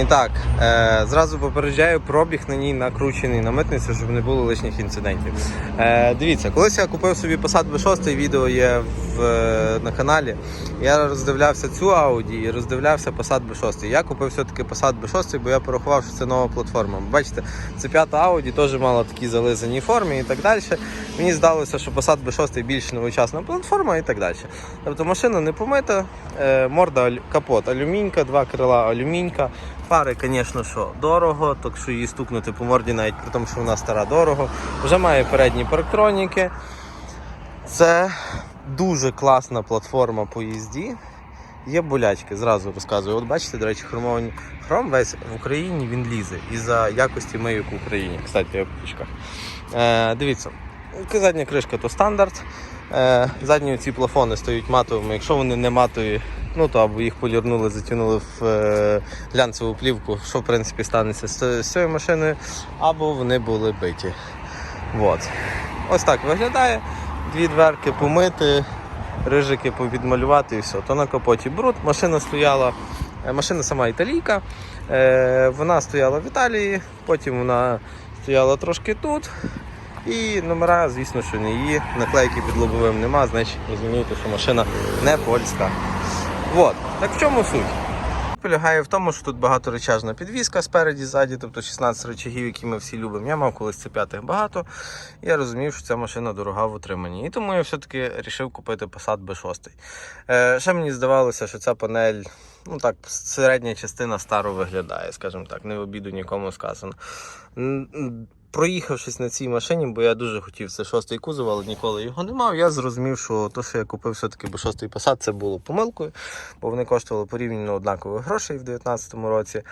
І так, е, зразу попереджаю, пробіг на ній накручений на митницю, щоб не було лишніх інцидентів. Е, дивіться, колись я купив собі Passat B6, відео є в, е, на каналі. Я роздивлявся цю Audi і роздивлявся Passat B6. Я купив все-таки Passat B6, бо я порахував, що це нова платформа. Бачите, це п'ята Audi, теж мала такі зализані форми і так далі. Мені здалося, що Passat B6 більш новочасна платформа і так далі. Тобто машина не помита, е, морда капот алюмінька, два крила алюмінька. Фари, звісно, що дорого, так що її стукнути по морді, навіть при тому, що вона стара дорого. Вже має передні парктроніки. Це дуже класна платформа по їзді. Є болячки, зразу розказую. От бачите, до речі, хромовані. Хром весь в Україні він лізе із-за якості мийок в Україні. Кстати, я в. Е, дивіться, задня кришка то стандарт. Е, задні ці плафони стають матовими. Якщо вони не матові, ну то або їх полірнули, затягнули в е, глянцеву плівку, що в принципі станеться з, цією машиною, або вони були биті. Вот. Ось так виглядає. Дві дверки помити, рижики повідмалювати і все. То на капоті бруд. Машина стояла, е, машина сама італійка. Вона стояла в Італії, потім вона стояла трошки тут. І номера, звісно, що не її. Наклейки під лобовим нема, значить розумієте, що машина не польська. Вот. Так в чому суть? Полягає в тому, що тут багаторечажна підвізка спереді, ззаді, тобто 16 речагів, які ми всі любимо. Я мав колись це п'ятих багато. Я розумів, що ця машина дорога в утриманні. І тому я все-таки вирішив купити Passat B6. Е, ще мені здавалося, що ця панель, ну так, середня частина старо виглядає, скажімо так, не в обіду нікому сказано. Проїхавшись на цій машині, бо я дуже хотів це шостий кузов, але ніколи його не мав. Я зрозумів, що те, що я купив все-таки бо шостий Passat, це було помилкою, бо вони коштували порівняно однакових грошей в 2019 році.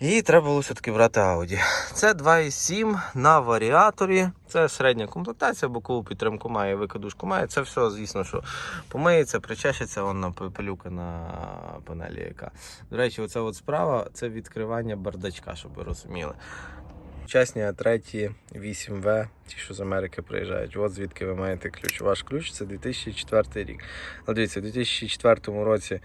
І треба було все-таки брати Audi. Це 2,7 на варіаторі. Це середня комплектація, бокову підтримку має, викидушку має. Це все, звісно, що помиється, причешеться вона пилюка на панелі. яка. До речі, оця от справа це відкривання бардачка, щоб ви розуміли. Сучасні А3 8В, ті, що з Америки приїжджають. От звідки ви маєте ключ. Ваш ключ це 2004 рік. Ну, дивіться, у 2004 році,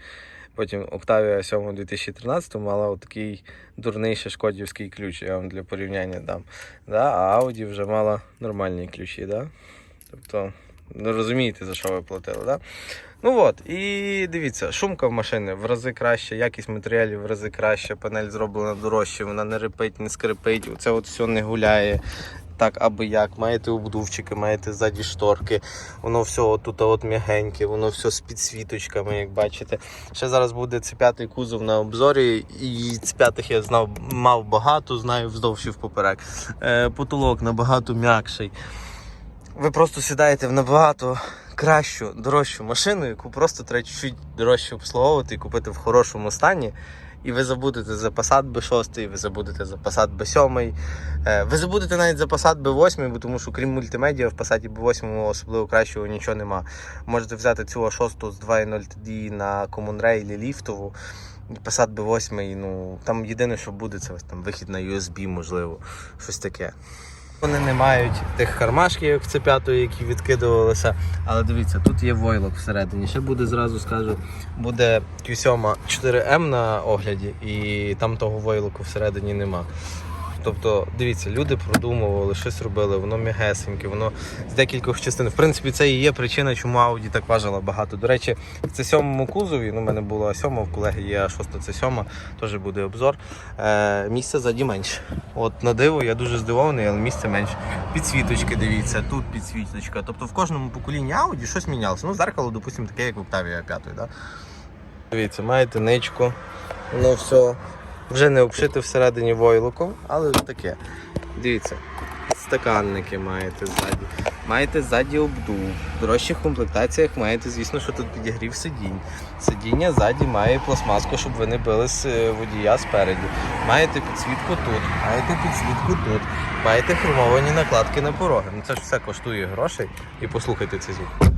потім Octavia 7 у 2013 мала отакий дурний ще шкодівський ключ, я вам для порівняння дам. Да? А Audi вже мала нормальні ключі. Да? Тобто, ну розумієте, за що ви платили. Да? Ну от, і дивіться, шумка в машини в рази краще, якість матеріалів в рази краще, панель зроблена дорожче, вона не рипить, не скрипить, це от все не гуляє. Так, аби як, маєте обдувчики, маєте ззаді шторки, воно все отут от м'ягеньке, воно все з підсвіточками, як бачите. Ще зараз буде C5 кузов на обзорі, і C5 я знав, мав багато, знаю вздовж і впоперек. Е, потолок набагато м'якший. Ви просто сідаєте в набагато кращу, дорожчу машину, яку просто треба чуть дорожче обслуговувати і купити в хорошому стані. І ви забудете за Passat B6, ви забудете за Passat B7. Е, Ви забудете навіть за Passat B8, бо тому що крім мультимедіа в Passat B8 особливо кращого нічого нема. Можете взяти цю А6 з 2.0 TD на Common Rail ліфтову. І Passat B8, ну там єдине, що буде, це там вихід на USB, можливо, щось таке. Вони не мають тих кармашків, як в C5, які відкидувалися. Але дивіться, тут є войлок всередині. Ще буде зразу скажу, буде Q7 4M на огляді, і там того войлоку всередині нема. Тобто, дивіться, люди продумували, щось робили, воно м'ягесеньке, воно з декількох частин. В принципі, це і є причина, чому Audi так важила багато. До речі, в це сьомому кузові, ну, в мене була А7, в колеги є А6, це 7, теж буде обзор. Е, місця ззаді менше. От на диво я дуже здивований, але місця менше. Підсвіточки, дивіться, тут підсвіточка. Тобто в кожному поколінні Audi щось мінялося. Ну, зеркало, допустимо, таке, як в Octavia 5. Да? Дивіться, маєте ничку, воно все вже не обшите всередині войлоком, але таке. Дивіться, стаканники маєте ззаді. Маєте ззаді обдув. В дорожчих комплектаціях маєте, звісно, що тут підігрів сидінь. Сидіння ззаді має пластмаску, щоб ви не били з е, водія спереді. Маєте підсвітку тут, маєте підсвітку тут, маєте хромовані накладки на пороги. Ну це ж все коштує грошей. І послухайте цей звук.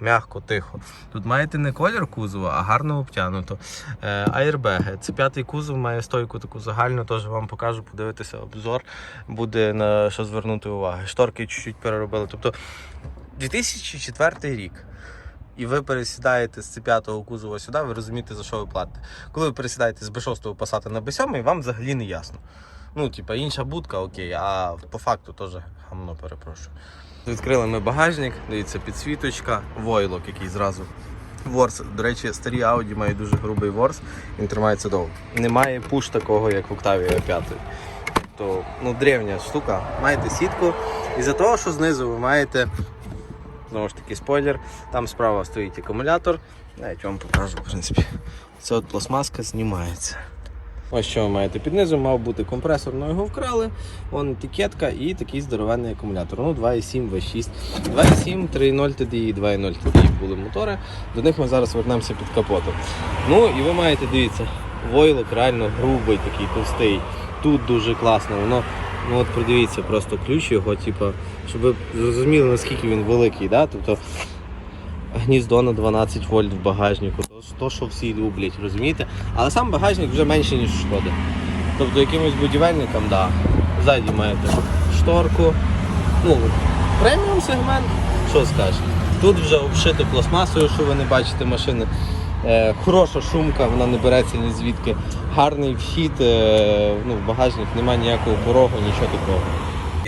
Мягко, тихо. Тут маєте не колір кузова, а гарно обтянуто. Е, Аєрбеги. Це п'ятий кузов, має стойку таку загальну, теж вам покажу, подивитися обзор, буде на що звернути увагу. Шторки чуть-чуть переробили. Тобто 2004 рік. і ви пересідаєте з C5 кузова сюди, ви розумієте, за що ви платите. Коли ви пересідаєте з B6 Passat на B7, вам взагалі не ясно. Ну, типа, інша будка, окей, а по факту теж гамно перепрошую. Відкрили ми багажник, дивіться, підсвіточка, войлок, який зразу. Ворс, до речі, старі Audi мають дуже грубий ворс, він тримається довго. Немає пуш такого, як в Octavia 5. То ну, древня штука. Маєте сітку, і за того, що знизу ви маєте знову ж таки спойлер, там справа стоїть акумулятор. Навіть вам покажу, в принципі. Це от пластмаска знімається. Ось що ви маєте під низом, мав бути компресор, але його вкрали. Вон етикетка і такий здоровенний акумулятор. Ну, 2,7 V6. 2,7, 3.0 TDI, 2.0 TDI були мотори. До них ми зараз вернемося під капотом. Ну і ви маєте, дивіться, войлок реально грубий, такий товстий. Тут дуже класно. Воно, ну от придивіться, просто ключ його, типу, щоб ви зрозуміли, наскільки він великий. Да? Тобто гніздо на 12 вольт в багажнику, то, що всі люблять, розумієте? Але сам багажник вже менше, ніж шкода. Тобто якимось будівельникам, да. Ззаді маєте шторку. Ну, преміум сегмент, що скажеш. Тут вже обшито пластмасою, що ви не бачите машини. Е, хороша шумка, вона не береться ні звідки. Гарний вхід, е, ну, в багажник немає ніякого порогу, нічого такого.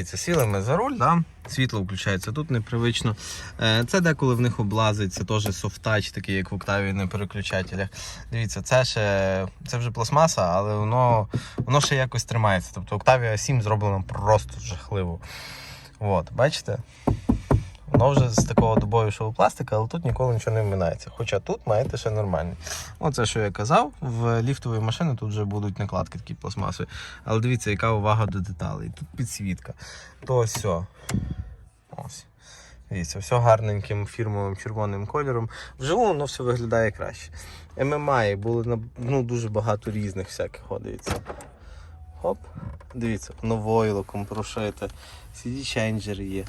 Це сіли ми за руль, да? Світло включається тут непривично. Е, Це деколи в них облазить, це теж софтач, такий як в Октаві на переключателях. Дивіться, це ще це вже пластмаса, але воно воно ще якось тримається. Тобто Octavia 7 зроблено просто жахливо. От, бачите? Воно вже з такого добовішого пластика, але тут ніколи нічого не вминається. Хоча тут маєте ще нормальний. Оце, що я казав, в ліфтовій машини тут вже будуть накладки такі пластмасові. Але дивіться, яка увага до деталей. Тут підсвітка. То все. Ось. Дивіться, все гарненьким фірмовим червоним кольором. Вживу воно все виглядає краще. ММА були на ну, дуже багато різних всяких. О, дивіться. Хоп. Дивіться, воно войлоком прошите. CD-ченджер є,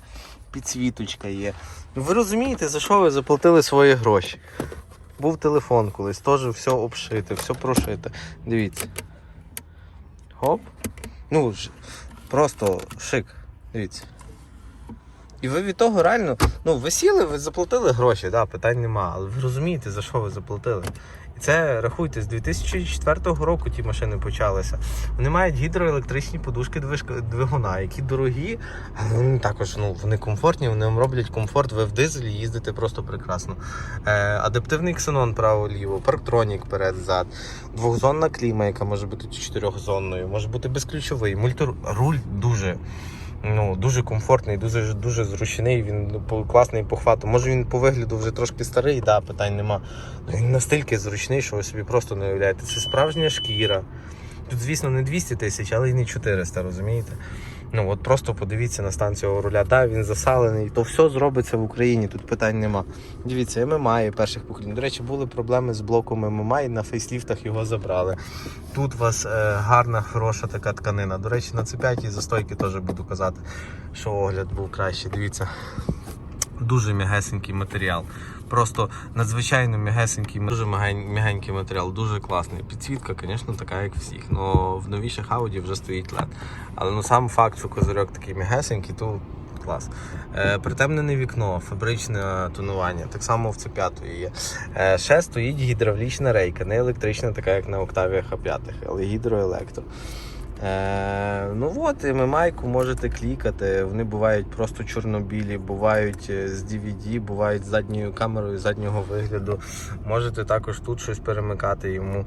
підсвіточка є. Ну, Ви розумієте, за що ви заплатили свої гроші? Був телефон колись, теж все обшите, все прошите. Дивіться. Хоп. Ну, просто шик. Дивіться. І ви від того реально, ну, ви сіли, ви заплатили гроші, да, питань нема. Але ви розумієте, за що ви заплатили. І це рахуйте, з 2004 року ті машини почалися. Вони мають гідроелектричні подушки двигуна, які дорогі, але вони також ну, вони комфортні, вони вам роблять комфорт. Ви в дизелі їздите просто прекрасно. Е, адаптивний ксенон право-ліво, парктронік перед-зад, двохзонна кліма, яка може бути чотирьохзонною, може бути безключовий, мультируль дуже. Ну, дуже комфортний, дуже дуже зручний, він ну, класний по хвату. Може він по вигляду вже трошки старий, да, питань нема. Але Він настільки зручний, що ви собі просто не уявляєте. Це справжня шкіра. Тут, звісно, не 200 тисяч, але й не 400, розумієте? Ну от просто подивіться на стан цього руля. Да, він засалений, то все зробиться в Україні, тут питань нема. Дивіться, ММА і перших поколінь. До речі, були проблеми з блоком ММА і на фейсліфтах його забрали. Тут у вас е, гарна, хороша така тканина. До речі, на C5 застойки теж буду казати, що огляд був краще. Дивіться, дуже м'ягесенький матеріал. Просто надзвичайно м'ягесенький, дуже мягень- м'ягенький матеріал, дуже класний. Підсвітка, звісно, така, як всіх. Ну в новіших Audi вже стоїть LED. Але ну сам факт, що козирьок такий м'ягесенький, то клас. Е, притемнене вікно, фабричне тонування, так само в C5 є. Е, ще стоїть гідравлічна рейка, не електрична, така як на Octavia H5, але гідроелектро. Е, ну от, майку можете клікати. Вони бувають просто чорнобілі, бувають е, з DVD, бувають з задньою камерою заднього вигляду. Можете також тут щось перемикати йому.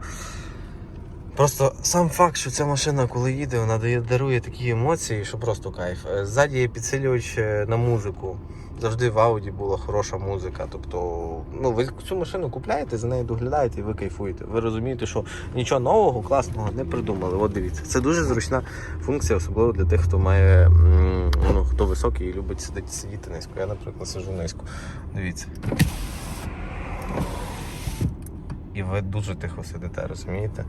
Просто сам факт, що ця машина, коли їде, вона дарує такі емоції, що просто кайф. Е, Ззаді є підсилювач е, на музику. Завжди в Audi була хороша музика. Тобто, ну, ви цю машину купляєте, за нею доглядаєте і ви кайфуєте. Ви розумієте, що нічого нового, класного не придумали. От дивіться, це дуже зручна функція, особливо для тих, хто має ну, хто високий і любить сидіти, сидіти низько. Я, наприклад, сижу низько. Дивіться. І ви дуже тихо сидите, розумієте?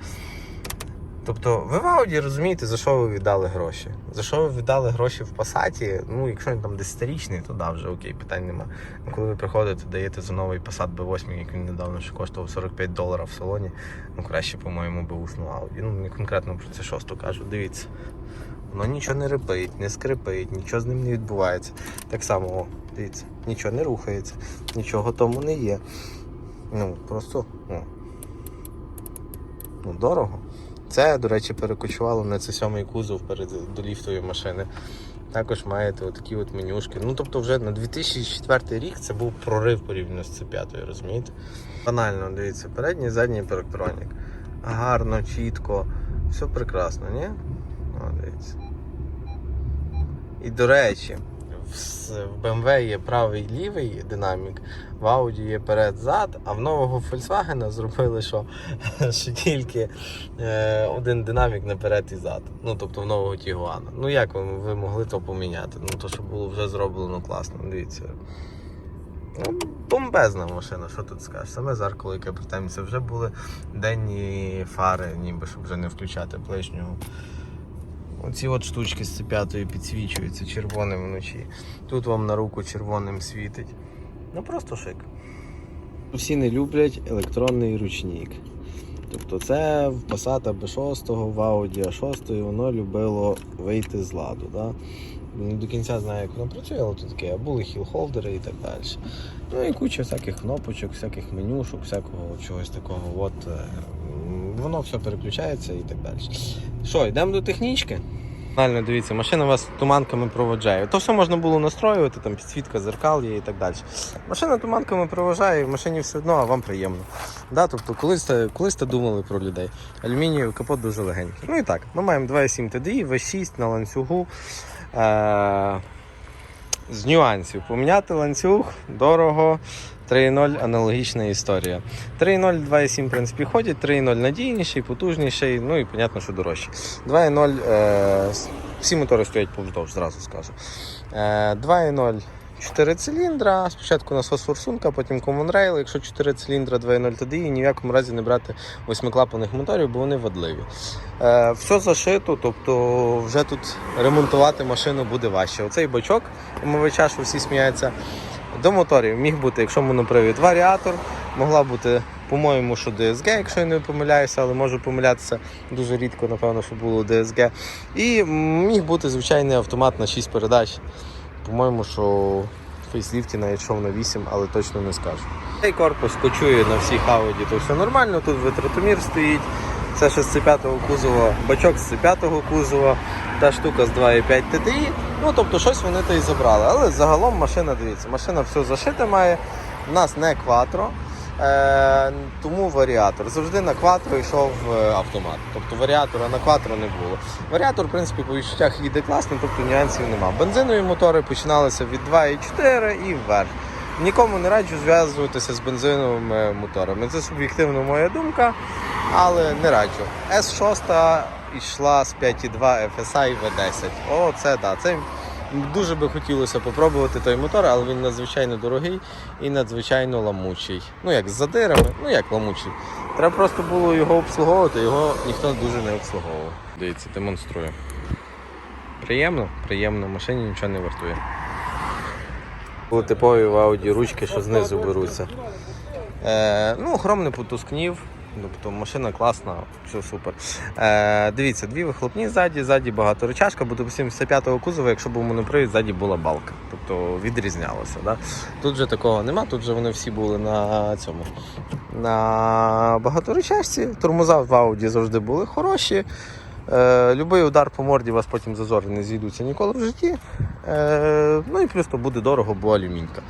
Тобто, ви в Ауді розумієте, за що ви віддали гроші. За що ви віддали гроші в Пасаті? Ну, якщо він там 10-річний, то да, вже окей, питань нема. Ну, коли ви приходите, даєте за новий Passat B8, який недавно ще коштував 45 доларів в салоні, ну краще, по-моєму, беушну Ауді. Ну, не конкретно про це шосту кажу. Дивіться. Воно нічого не рипить, не скрипить, нічого з ним не відбувається. Так само, о, дивіться, нічого не рухається, нічого тому не є. Ну, просто о. Ну, дорого. Це, до речі, перекочувало на це сьомий кузов перед до ліфтової машини. Також маєте отакі от менюшки. Ну, тобто, вже на 2004 рік це був прорив порівняно з C5, розумієте? Банально, дивіться, передній і задній парктронік. Гарно, чітко, все прекрасно, ні? О, дивіться. І до речі, в BMW є правий лівий динамік, в Audi є перед-зад, а в нового Volkswagen зробили, що, що тільки е, один динамік наперед і зад. Ну, тобто в нового Тігуана. Ну як ви, ви могли то поміняти? Ну то, що було вже зроблено класно, дивіться. Ну, бомбезна машина, що тут скажеш? Саме зеркало, яке притемся, вже були денні фари, ніби щоб вже не включати ближнього. Оці от штучки з C5 підсвічуються червоним вночі. Тут вам на руку червоним світить. Ну просто шик. Всі не люблять електронний ручник. Тобто це в Passat B6, в Audi A6 воно любило вийти з ладу. Да? Не до кінця знаю, як воно працює, але тут таке, а були хіл-холдери і так далі. Ну і куча всяких кнопочок, всяких менюшок, всякого чогось такого. От, е, воно все переключається і так далі. Що, йдемо до технічки? Реально, дивіться, машина вас туманками проводжає. То все можна було настроювати, там підсвітка зеркал є і так далі. Машина туманками проважає, в машині все одно, а вам приємно. Да, тобто, колись, колись та думали про людей. Алюмінієвий капот дуже легенький. Ну і так, ми маємо 2,7 TDI, V6 на ланцюгу. Е- з нюансів. Поміняти ланцюг дорого. 3.0 аналогічна історія. 3.0, 2.7 в принципі ходять, 3.0 надійніший, потужніший, ну і понятно, що дорожче. 2.0 е, всі мотори стоять повздовж, зразу скажу. Е, 2.0 4 циліндра, спочатку насос форсунка, потім Rail. Якщо 4 циліндра 2.0 TDI, ні в якому разі не брати восьмиклапаних моторів, бо вони вадливі. Е, все зашито, тобто вже тут ремонтувати машину буде важче. Оцей бачок, омивача, що всі сміються. До моторів міг бути, якщо монопривід, варіатор, могла бути, по-моєму, що DSG, якщо я не помиляюся, але можу помилятися дуже рідко, напевно, що було DSG. І міг бути звичайний автомат на 6 передач. По-моєму, що в фейсліфті навіть йшов на 8, але точно не скажу. Цей корпус кочує на всіх Audi, то все нормально, тут витратомір стоїть. Це ще з C5 кузова, бачок з C5 кузова, та штука з 2,5 TTI. Ну тобто щось вони то і забрали. Але загалом машина, дивіться, машина все зашите має. У нас не кватро, тому варіатор. Завжди на кватро йшов е, автомат. Тобто варіатора на кватро не було. Варіатор, в принципі, по відчуттях їде класно, тобто нюансів нема. Бензинові мотори починалися від 2,4 і вверх. Нікому не раджу зв'язуватися з бензиновими моторами. Це суб'єктивно моя думка, але не раджу. С6 йшла з 5,2 FSI V10. О, це да. Це дуже би хотілося попробувати той мотор, але він надзвичайно дорогий і надзвичайно ламучий. Ну як з задирами, ну як ламучий. Треба просто було його обслуговувати, його ніхто дуже не обслуговував. Дивіться, демонструю. Приємно, приємно, машині нічого не вартує. Були типові в ауді ручки, що знизу беруться. Е, ну, хром не потускнів. Тобто машина класна, все супер. Е, дивіться, дві вихлопні ззаді, ззаді багаторечашка, бо до 75-го кузова, якщо був монопривід, ззаді була балка. Тобто відрізнялося. Да? Тут же такого нема, тут же вони всі були на цьому. На багаторечашці. Тормоза в Ауді завжди були хороші. Е, любий удар по морді у вас потім зазори не зійдуться ніколи в житті. Е, ну і плюс то буде дорого, бо алюмінька.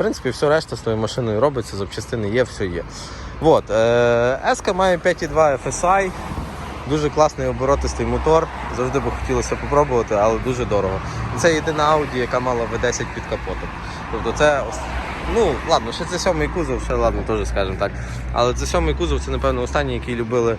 Принципі, все решта з тою машиною робиться, запчастини є, все є. От, е, Еска має 5,2 FSI, дуже класний оборотистий мотор. Завжди би хотілося попробувати, але дуже дорого. Це єдина Audi, яка мала V10 під капотом. Тобто це Ну, ладно, ще це сьомий кузов, ще ладно, теж скажемо так. Але це сьомий кузов, це, напевно, останній, який любили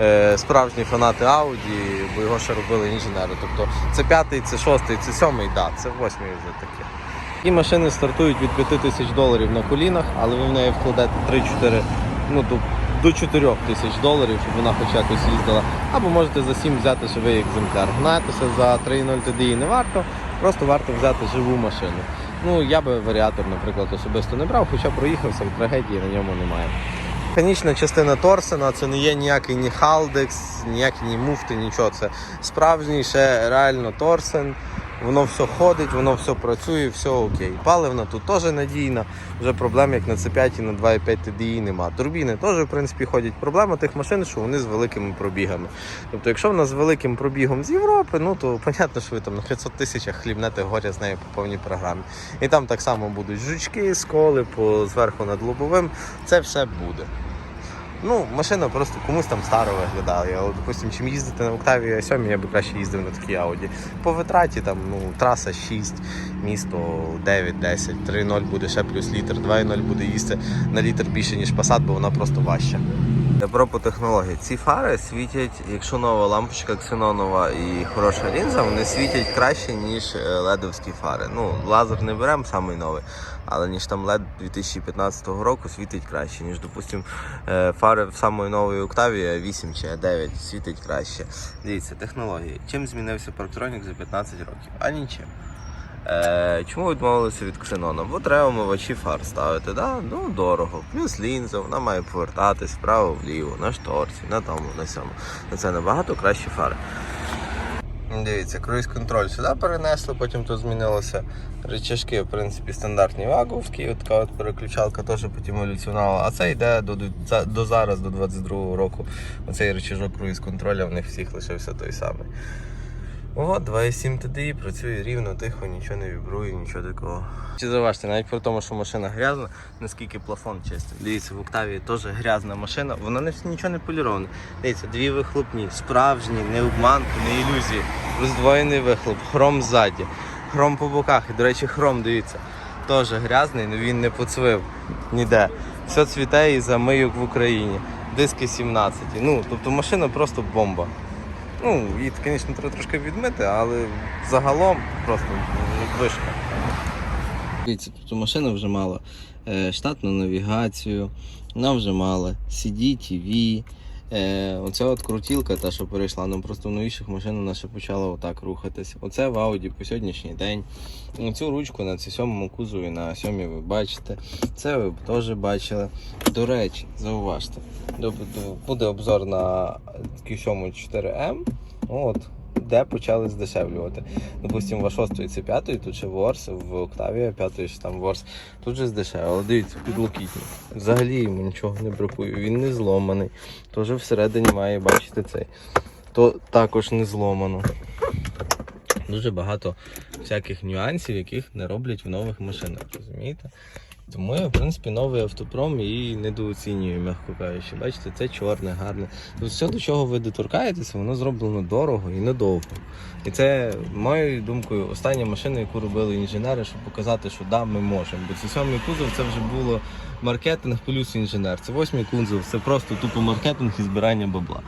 е, справжні фанати Audi, бо його ще робили інженери. Тобто це п'ятий, це шостий, це сьомий, да, це восьмий вже таке. І машини стартують від 5 тисяч доларів на колінах, але ви в неї вкладете 3-4, ну до, до 4 тисяч доларів, щоб вона хоч якось їздила. Або можете за 7 взяти живий екземпляр. Гнатися за 3.0 TDI не варто, просто варто взяти живу машину. Ну, я би варіатор, наприклад, особисто не брав, хоча проїхався, трагедії на ньому немає. Механічна частина Торсена це не є ніякий ні Халдекс, ніякі ні муфти, нічого. Це справжній ще реально Торсен. Воно все ходить, воно все працює, все окей. Паливна тут теж надійна. Вже проблем як на C5 і на 2,5 TDI нема. Турбіни теж в принципі ходять. Проблема тих машин, що вони з великими пробігами. Тобто, якщо в нас з великим пробігом з Європи, ну то понятно, що ви там на 500 тисячах хлібнете горя з нею по повній програмі. І там так само будуть жучки, сколи по зверху над лобовим. Це все буде. Ну, машина просто комусь там старо виглядає. Але, допустим, чим їздити на Октаві А7, я би краще їздив на такій Ауді. По витраті там ну, траса 6, місто 9, 10, 3.0 буде ще плюс літр, 2.0 буде їсти на літр більше, ніж Passat, бо вона просто важча. Про по технології. Ці фари світять, якщо нова лампочка ксенонова і хороша лінза, вони світять краще, ніж е, ледовські фари. Ну, лазер не беремо самий новий, але ніж там LED 2015 року світить краще, ніж, допустим, е, фари в самої нової Octavia 8 чи 9 світить краще. Дивіться, технології. Чим змінився Parktronix за 15 років? А нічим. Е, чому відмовилися від ксенона? Бо треба омивачі фар ставити, да? ну дорого. Плюс лінза, вона має повертатись вправо-вліво, на шторці, на тому, на сьому. На це набагато кращі фари. Дивіться, круїз контроль сюди перенесли, потім тут змінилося речашки, в принципі, стандартні ваговські. От така от переключалка теж потім еволюціонувала. А це йде до, до зараз, до 22-го року. Оцей речажок круїз контроля в них всіх лишився той самий. От, 2,7 TDI працює рівно, тихо, нічого не вібрує, нічого такого. Чи заважте, навіть при тому, що машина грязна, наскільки плафон чистий. Дивіться, в Октавії теж грязна машина, вона не, нічого не полірована. Дивіться, дві вихлопні, справжні, не обманки, не ілюзії. Роздвоєний вихлоп, хром ззаді, хром по боках. І, до речі, хром, дивіться, теж грязний, але він не поцвив ніде. Все цвіте і замийок в Україні. Диски 17. Ну, тобто машина просто бомба. Ну, її, звісно, треба трошки відмити, але загалом просто вишка. Дивіться, тобто машина вже мала е, штатну навігацію, вона вже мала CD, TV. Е, оця от крутілка, та, що перейшла, ну просто в новіших машин вона почала отак рухатись. Оце в Audi по сьогоднішній день. Цю ручку на сьомому кузові на сьомій ви бачите. Це ви теж бачили. До речі, зауважте, буде обзор на Q7 4M. От, де почали здешевлювати. Допустимо, в 6 і 5 тут ще Ворс, в Октавія 5 ще там Ворс. Тут же здешевло. Дивіться, підлокітник. Взагалі йому нічого не бракує. Він не зломаний. Теж всередині має бачити цей. То також не зломано. Дуже багато всяких нюансів, яких не роблять в нових машинах, розумієте? Тому я, в принципі, новий автопром і недооцінюю, м'яко кажучи. Бачите, це чорне, гарне. Все, до чого ви доторкаєтеся, воно зроблено дорого і недовго. І це, моєю думкою, остання машина, яку робили інженери, щоб показати, що да, ми можемо. Бо це сьомий кузов це вже було маркетинг плюс інженер. Це восьмий кузов, це просто тупо маркетинг і збирання бабла.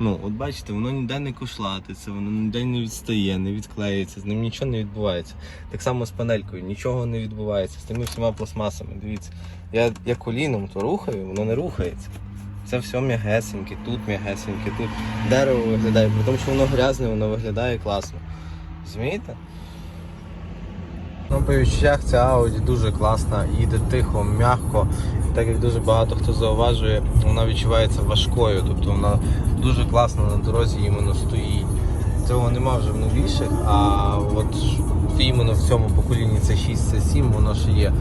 Ну, от бачите, воно ніде не кошлатиться, воно ніде не відстає, не відклеїться, з ним нічого не відбувається. Так само з панелькою, нічого не відбувається, з тими всіма пластмасами. Дивіться, я, я коліном то рухаю, воно не рухається. Це все м'ягесеньке, тут м'ягесеньке, тут дерево виглядає, при тому, що воно грязне, воно виглядає класно. Розумієте? Ну, по відчуттях ця Audi дуже класна, їде тихо, м'яко. Так як дуже багато хто зауважує, вона відчувається важкою, тобто вона дуже класно на дорозі іменно стоїть. Цього нема вже в новіших, а от іменно в цьому поколінні це 6, це 7, воно ще є.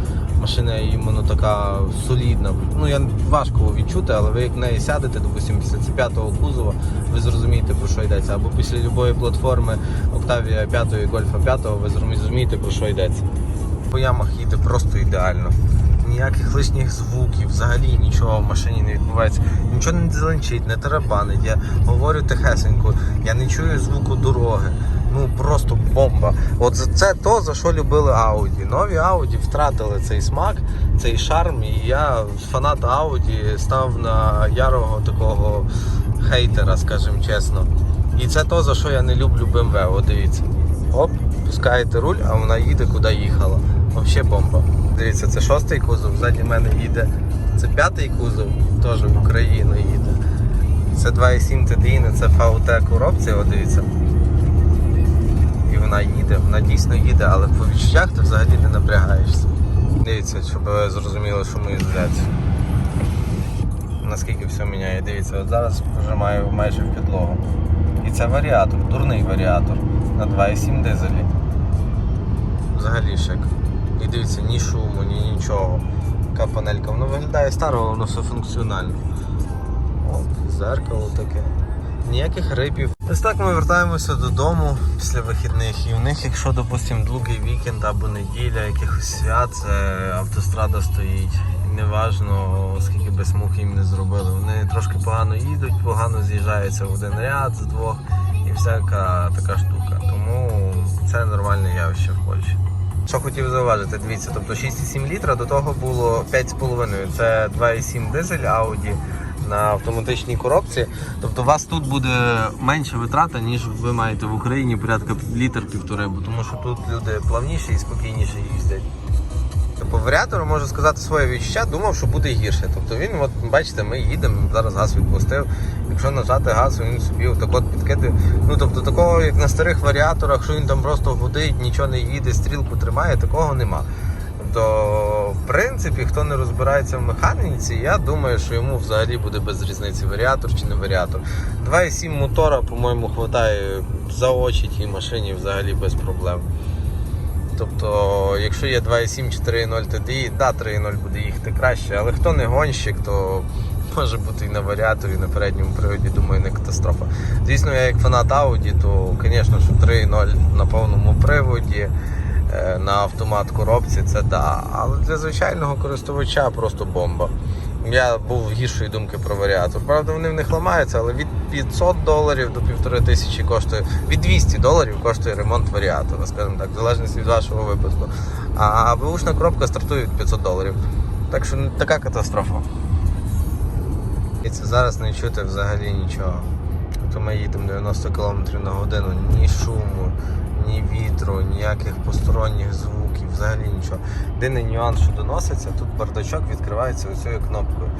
Машина іменно така солідна. Ну я важко відчути, але ви як неї сядете, допустимо, c 5 кузова, ви зрозумієте про що йдеться. Або після будь-якої платформи Octavia 5 і Golf 5 ви зрозумієте про що йдеться. По ямах їде просто ідеально. Ніяких лишніх звуків, взагалі нічого в машині не відбувається. Нічого не дзеленчить, не тарабанить. Я говорю тихесенько, я не чую звуку дороги. Ну просто бомба. От це то, за що любили Audi. Нові Audi втратили цей смак, цей шарм. І я фанат Audi став на ярого такого хейтера, скажімо чесно. І це то, за що я не люблю BMW. От дивіться. Оп, пускаєте руль, а вона їде куди їхала. Взагалі бомба. Дивіться, це шостий кузов, ззаді мене їде. Це п'ятий кузов, теж в Україну їде. Це 2,7 TDI, це VT коробці, от дивіться. І вона їде, вона дійсно їде, але по відчуттях ти взагалі не напрягаєшся. Дивіться, щоб ви зрозуміли, що ми ізоляція. наскільки все міняє. Дивіться, от зараз вже маю майже в підлогу. І це варіатор, дурний варіатор на 2,7 дизелі. Взагалі шик. І дивіться, ні шуму, ні нічого. Така панелька, воно виглядає старо, воно все функціонально. От, зеркало таке. Ніяких рипів. Ось так ми вертаємося додому після вихідних. І у них, якщо, допустимо, другий вікенд або неділя, якихось свят, це автострада стоїть. І неважно, скільки би смуг їм не зробили. Вони трошки погано їдуть, погано з'їжджаються в один ряд з двох і всяка така штука. Тому це нормальне явище в Польщі. Що хотів зауважити, дивіться, тобто 6,7 літра, до того було 5,5. Це 2,7 дизель Audi на автоматичній коробці. Тобто у вас тут буде менша витрата, ніж ви маєте в Україні порядка літр півтори, бо тому що тут люди плавніше і спокійніше їздять. По варіатору можу сказати своє відчуття, думав, що буде гірше. Тобто він, от бачите, ми їдемо, зараз газ відпустив. Якщо нажати газ, він собі так от підкидає. Ну тобто такого, як на старих варіаторах, що він там просто гудить, нічого не їде, стрілку тримає, такого нема. Тобто, в принципі, хто не розбирається в механіці, я думаю, що йому взагалі буде без різниці варіатор чи не варіатор. 2,7 мотора, по-моєму, хватає за очі тій машині взагалі без проблем. Тобто, якщо є 2,7 чи 3,0 TDI, да, 3,0 буде їхати краще, але хто не гонщик, то може бути і на варіаторі, і на передньому приводі, думаю, не катастрофа. Звісно, я як фанат Audi, то, звісно, що 3,0 на повному приводі, на автомат коробці, це да. Але для звичайного користувача просто бомба. Я був гіршої думки про варіатор. Правда, вони в них ламаються, але від 500 доларів до 1500 коштує, від 200 доларів коштує ремонт варіатора, скажімо так, в залежності від вашого випадку. А бушна коробка стартує від 500 доларів. Так що не така катастрофа. І це зараз не чути взагалі нічого. То ми їдемо 90 км на годину, ні шуму, ні вітру, ніяких посторонніх звуків, взагалі нічого. Єдиний нюанс, що доноситься, тут бардачок відкривається оцією кнопкою.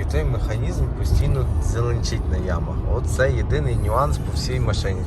І той механізм постійно зеленчить на ямах. Оце єдиний нюанс по всій машині.